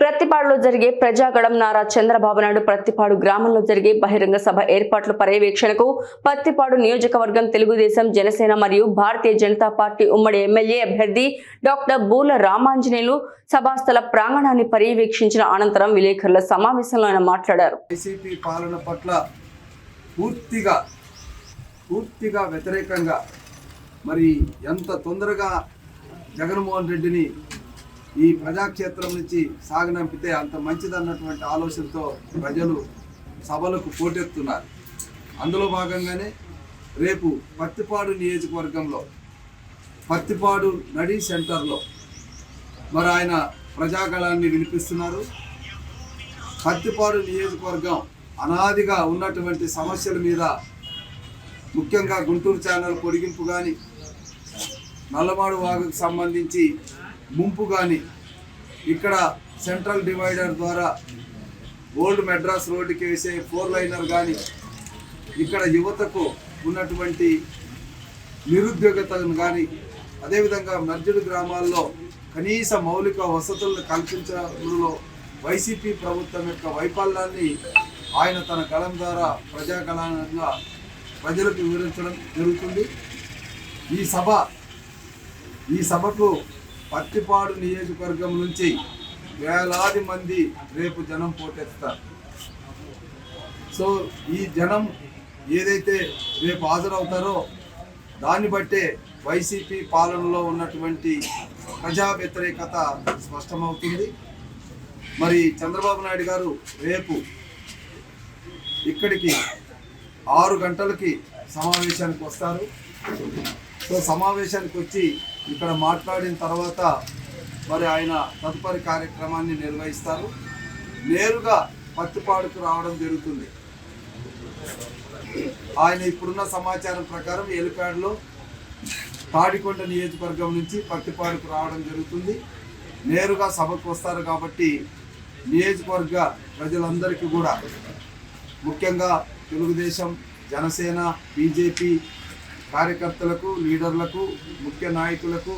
ప్రత్తిపాడులో జరిగే ప్రజాగడం నారా చంద్రబాబు నాయుడు ప్రత్తిపాడు గ్రామంలో జరిగే బహిరంగ సభ ఏర్పాట్ల పర్యవేక్షణకు పత్తిపాడు నియోజకవర్గం తెలుగుదేశం జనసేన మరియు భారతీయ జనతా పార్టీ ఉమ్మడి ఎమ్మెల్యే అభ్యర్థి డాక్టర్ బూల రామాంజనేయులు సభాస్థల ప్రాంగణాన్ని పర్యవేక్షించిన అనంతరం విలేకరుల సమావేశంలో ఆయన మాట్లాడారు. పాలన పట్ల పూర్తిగా పూర్తిగా వ్యతిరేకంగా మరి ఎంత తొందరగా జగన్మోహన్ రెడ్డిని ఈ ప్రజాక్షేత్రం నుంచి సాగనంపితే అంత మంచిదన్నటువంటి ఆలోచనతో ప్రజలు సభలకు పోటెత్తున్నారు. అందులో భాగంగానే రేపు పత్తిపాడు నియోజకవర్గంలో పత్తిపాడు నడి సెంటర్లో మరి ఆయన ప్రజాగళాన్ని వినిపిస్తున్నారు. పత్తిపాడు నియోజకవర్గం అనాదిగా ఉన్నటువంటి సమస్యల మీద ముఖ్యంగా గుంటూరు ఛానల్ పొడిగింపు కానీ నల్లమాడు వాగుకు సంబంధించి ముంపు కానీ ఇక్కడ సెంట్రల్ డివైడర్ ద్వారా ఓల్డ్ మెడ్రాస్ రోడ్డుకి వేసే ఫోర్ లైనర్ కానీ ఇక్కడ యువతకు ఉన్నటువంటి నిరుద్యోగతను కానీ అదేవిధంగా మర్జుడు గ్రామాల్లో కనీస మౌలిక వసతులను కల్పించడంలో వైసీపీ ప్రభుత్వం యొక్క వైఫల్యాన్ని ఆయన తన కళం ద్వారా ప్రజాకళంగా ప్రజలకు వివరించడం జరుగుతుంది. ఈ సభ ఈ సభకు పత్తిపాడు నియోజకవర్గం నుంచి వేలాది మంది రేపు జనం పోటెత్తారు. సో ఈ జనం ఏదైతే రేపు హాజరవుతారో దాన్ని బట్టే వైసీపీ పాలనలో ఉన్నటువంటి ప్రజా వ్యతిరేకత స్పష్టమవుతుంది. మరి చంద్రబాబు నాయుడు గారు రేపు ఇక్కడికి ఆరు గంటలకి సమావేశానికి వస్తారు. సో సమావేశానికి వచ్చి ఇక్కడ మాట్లాడిన తర్వాత మరి ఆయన తదుపరి కార్యక్రమాన్ని నిర్వహిస్తారు. నేరుగా పత్తిపాడుకు రావడం జరుగుతుంది. ఆయన ఇప్పుడున్న సమాచారం ప్రకారం ఎలిపాడ్లో తాడికొండ నియోజకవర్గం నుంచి పత్తిపాడుకు రావడం జరుగుతుంది. నేరుగా సభకు వస్తారు కాబట్టి నియోజకవర్గ ప్రజలందరికీ కూడా ముఖ్యంగా తెలుగుదేశం జనసేన బీజేపీ కార్యకర్తలకు లీడర్లకు ముఖ్య నాయకులకు